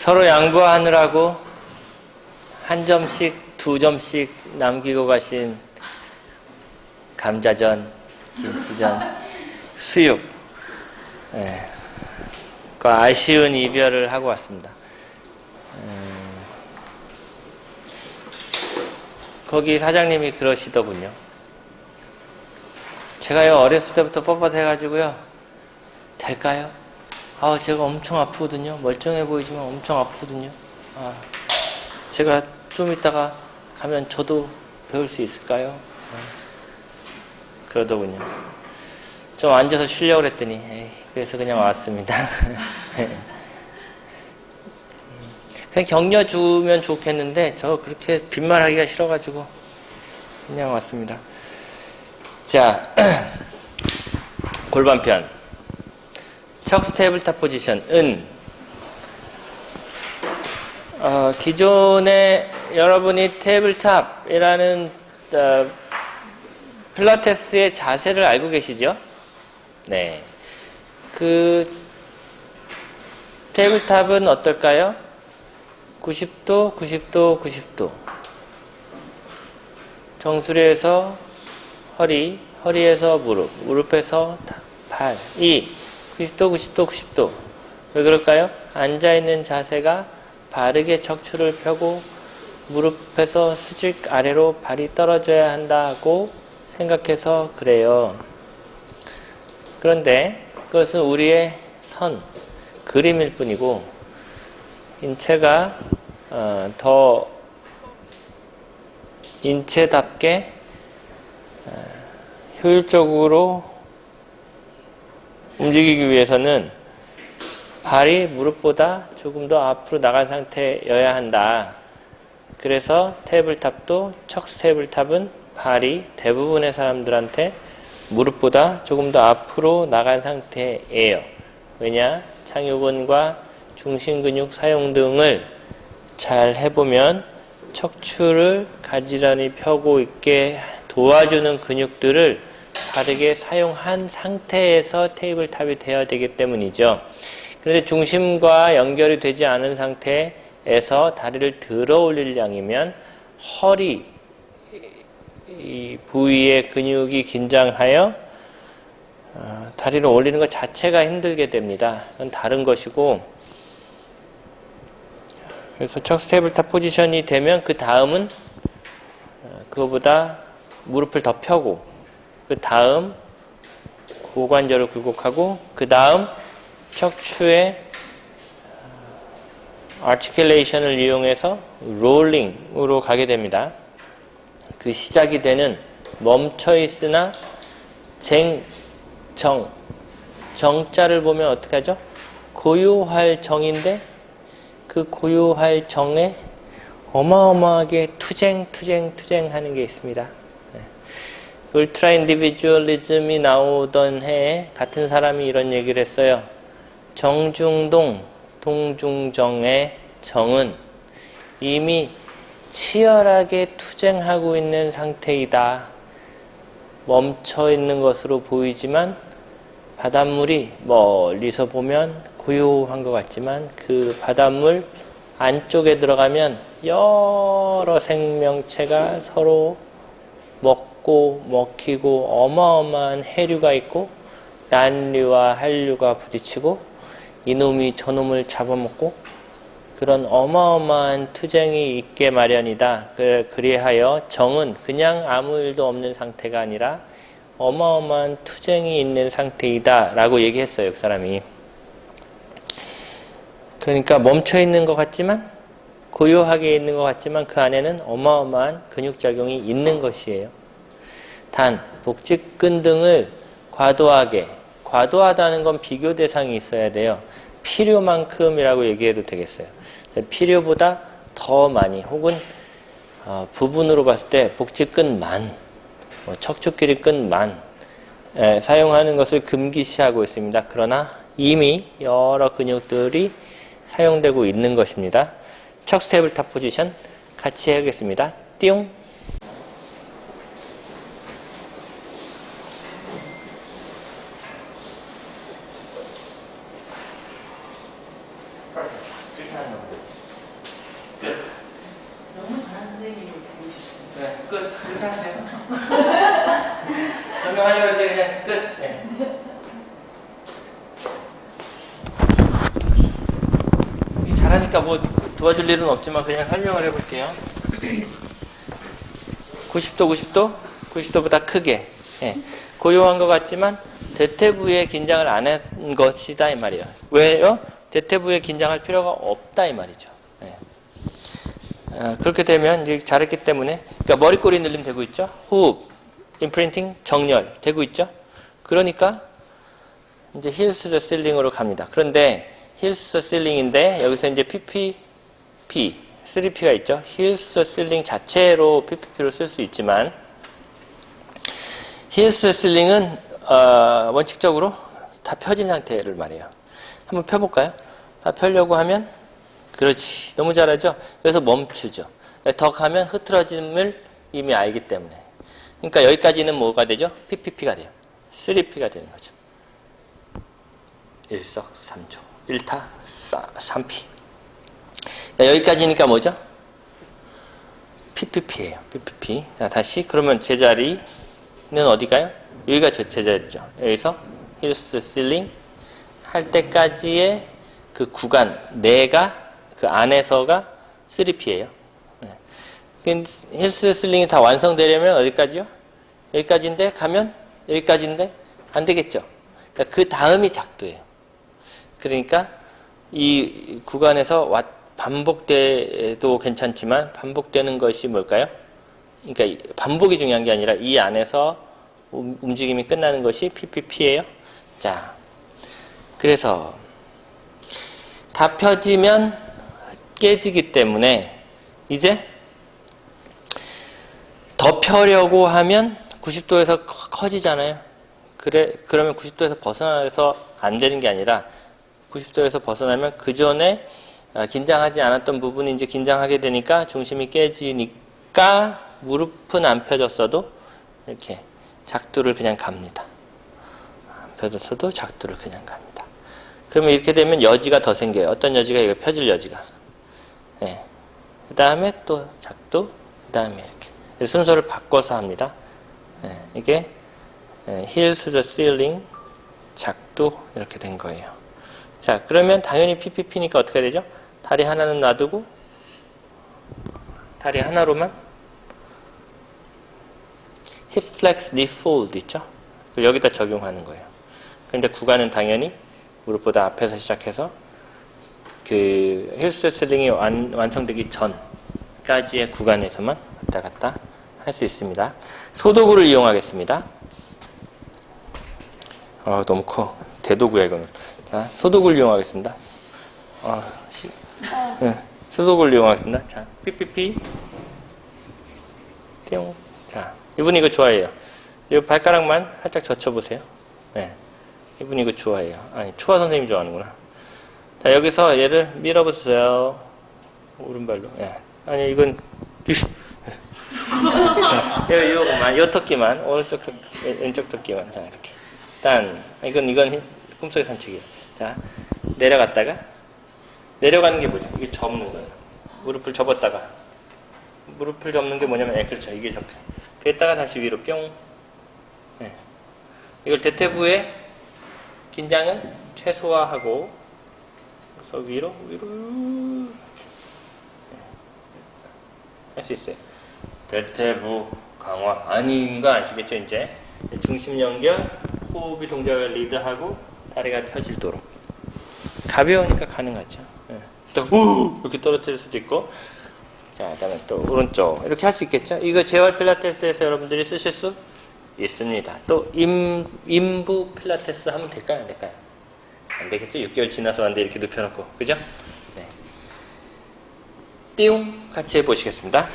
서로 양보하느라고 한 점씩, 두 점씩 남기고 가신 감자전, 김치전, 수육. 예. 그 아쉬운 이별을 하고 왔습니다. 음, 거기 사장님이 그러시더군요. 제가요, 어렸을 때부터 뻣뻣해가지고요. 될까요? 아, 제가 엄청 아프거든요. 멀쩡해 보이지만 엄청 아프거든요. 아, 제가 좀 이따가 가면 저도 배울 수 있을까요? 아, 그러더군요. 좀 앉아서 쉬려고 그랬더니, 그래서 그냥 왔습니다. 그냥 격려 주면 좋겠는데, 저 그렇게 빈말하기가 싫어가지고, 그냥 왔습니다. 자, 골반편. 척스 테이블 탑 포지션 은 어, 기존에 여러분이 테이블탑이라는 어, 필라테스의 자세를 알고 계시죠? 네. 그 테이블탑은 어떨까요? 90도, 90도, 90도. 정수리에서 허리, 허리에서 무릎, 무릎에서 발, 이 90도, 90도, 90도. 왜 그럴까요? 앉아있는 자세가 바르게 척추를 펴고 무릎에서 수직 아래로 발이 떨어져야 한다고 생각해서 그래요. 그런데 그것은 우리의 선, 그림일 뿐이고, 인체가 어, 더 인체답게 어, 효율적으로 움직이기 위해서는 발이 무릎보다 조금 더 앞으로 나간 상태여야 한다. 그래서 테이블탑도 척스 테이블탑은 발이 대부분의 사람들한테 무릎보다 조금 더 앞으로 나간 상태예요. 왜냐? 창요근과 중심근육 사용 등을 잘 해보면 척추를 가지런히 펴고 있게 도와주는 근육들을 바르게 사용한 상태에서 테이블 탑이 되어야 되기 때문이죠. 그런데 중심과 연결이 되지 않은 상태에서 다리를 들어 올릴 양이면 허리 이 부위의 근육이 긴장하여 어, 다리를 올리는 것 자체가 힘들게 됩니다. 그건 다른 것이고 그래서 척 스테이블탑 포지션이 되면 그 다음은 어, 그거보다 무릎을 더 펴고 그 다음 고관절을 굴곡하고 그 다음 척추의 아티큘레이션을 이용해서 롤링으로 가게 됩니다. 그 시작이 되는 멈춰 있으나 쟁, 정, 정자를 보면 어떻게 하죠? 고요할 정인데 그 고요할 정에 어마어마하게 투쟁, 투쟁, 투쟁 하는 게 있습니다. 울트라 인디비주얼리즘이 나오던 해에 같은 사람이 이런 얘기를 했어요. 정중동, 동중정의 정은 이미 치열하게 투쟁하고 있는 상태이다. 멈춰 있는 것으로 보이지만 바닷물이 멀리서 보면 고요한 것 같지만 그 바닷물 안쪽에 들어가면 여러 생명체가 서로 먹고 먹히고 어마어마한 해류가 있고 난류와 한류가 부딪히고 이놈이 저놈을 잡아먹고 그런 어마어마한 투쟁이 있게 마련이다. 그리하여 정은 그냥 아무 일도 없는 상태가 아니라 어마어마한 투쟁이 있는 상태이다. 라고 얘기했어요, 그 사람이. 그러니까 멈춰 있는 것 같지만, 고요하게 있는 것 같지만 그 안에는 어마어마한 근육작용이 있는 것이에요. 단, 복직근 등을 과도하게, 과도하다는 건 비교 대상이 있어야 돼요. 필요만큼이라고 얘기해도 되겠어요. 필요보다 더 많이 혹은 어, 부분으로 봤을 때 복직근만 뭐 척추끼리근만 에, 사용하는 것을 금기시하고 있습니다. 그러나 이미 여러 근육들이 사용되고 있는 것입니다. 척 스테이블탑 포지션 같이 해야겠습니다. 띠용 하는 겁니다. 끝. 너무 잘하는 선생님이 보이셨어요. 네, 끝. 그렇게 하세요. 설명 하려고 했는데 그냥 끝. 네. 이 잘하니까 뭐 도와줄 일은 없지만 그냥 설명을 해볼게요. 90도, 90도, 90도보다 크게. 예. 고요한 것 같지만 대퇴부에 긴장을 안 한 것이다 이 말이에요. 왜요? 대퇴부에 긴장할 필요가 없다 이 말이죠. 예. 아, 그렇게 되면 이제 잘했기 때문에 그러니까 머리꼬리 늘림 되고 있죠. 호흡, 임프린팅, 정렬 되고 있죠. 그러니까 이제 힐스 더 실링으로 갑니다. 그런데 힐스 더 실링인데 여기서 이제 PPP, 3P가 있죠. 힐스 더 실링 자체로 PPP로 쓸 수 있지만 힐스 더 실링은 어, 원칙적으로 다 펴진 상태를 말해요. 한번 펴볼까요? 다 펴려고 하면 그렇지. 너무 잘하죠? 그래서 멈추죠. 더 가면 흐트러짐을 이미 알기 때문에. 그러니까 여기까지는 뭐가 되죠? PPP가 돼요. 3P가 되는 거죠. 일석삼조. 일타 삼피. 여기까지니까 뭐죠? PPP예요. PPP. 자, 다시 그러면 제자리는 어디가요? 여기가 저 제자리죠. 여기서 힐스 실링 할 때까지의 그 구간 내가 그 안에서가 3P예요. 네. 힐스 슬링이 다 완성되려면 어디까지요? 여기까지인데 가면 여기까지인데 안 되겠죠. 그러니까 그 다음이 작두예요. 그러니까 이 구간에서 왔- 반복돼도 괜찮지만 반복되는 것이 뭘까요? 그러니까 이 반복이 중요한 게 아니라 이 안에서 움- 움직임이 끝나는 것이 PPP예요. 자, 그래서 다 펴지면 깨지기 때문에 이제 더 펴려고 하면 90도에서 커지잖아요. 그래 그러면 90도에서 벗어나서 안 되는 게 아니라 90도에서 벗어나면 그 전에 아, 긴장하지 않았던 부분이 이제 긴장하게 되니까 중심이 깨지니까 무릎은 안 펴졌어도 이렇게 작두를 그냥 갑니다. 안 펴졌어도 작두를 그냥 갑니다. 그러면 이렇게 되면 여지가 더 생겨요. 어떤 여지가 이거 펴질 여지가. 예. 그 다음에 또 작두, 그 다음에 순서를 바꿔서 합니다. 예. 이게 힐 the ceiling, 작두 이렇게 된 거예요. 자, 그러면 당연히 PPP니까 어떻게 되죠? 다리 하나는 놔두고 다리 하나로만 hip flex, knee fold 있죠? 여기다 적용하는 거예요. 근데 구간은 당연히 무릎보다 앞에서 시작해서 그 힐스 슬링이 완, 완성되기 전까지의 구간에서만 왔다 갔다 할 수 있습니다. 소도구를 이용하겠습니다. 아, 너무 커. 대도구야, 이거는. 자, 소도구를 이용하겠습니다. 아, 시, 네, 소도구를 이용하겠습니다. 자, 삐삐삐. 띠용. 자, 이분 이거 좋아해요. 이 발가락만 살짝 젖혀보세요. 네. 이분 이거 좋아해요. 아니, 초아 선생님 좋아하는구나. 자, 여기서 얘를 밀어보세요. 오른발로. 예. 아니, 이건, 네. 요, 요거만, 요 토끼만, 오른쪽 토끼, 왼쪽 토끼만. 자, 이렇게. 일단, 이건, 이건 꿈속의 산책이에요. 자, 내려갔다가, 내려가는 게 뭐죠? 이게 접는 거예요. 무릎을 접었다가, 무릎을 접는 게 뭐냐면, 예, 그렇죠. 이게 접혀. 그랬다가 다시 위로 뿅. 예. 이걸 대퇴부의 긴장을 최소화하고, 그래서 위로, 위로, 할 수 있어요. 대퇴부 강화 아닌 거 아시겠죠 이제? 중심 연결 호흡이 동작을 리드하고 다리가 펴질도록. 가벼우니까 가능하죠. 예. 또 우! 이렇게 떨어뜨릴 수도 있고. 자 그다음에 또 오른쪽. 이렇게 할 수 있겠죠? 이거 재활 필라테스에서 여러분들이 쓰실 수 있습니다. 또 임, 인부 필라테스 하면 될까요? 안 될까요? 안 되겠죠? 6개월 지나서 왔는데 이렇게 눕혀놓고. 그죠? 네. 띠용! 같이 해보시겠습니다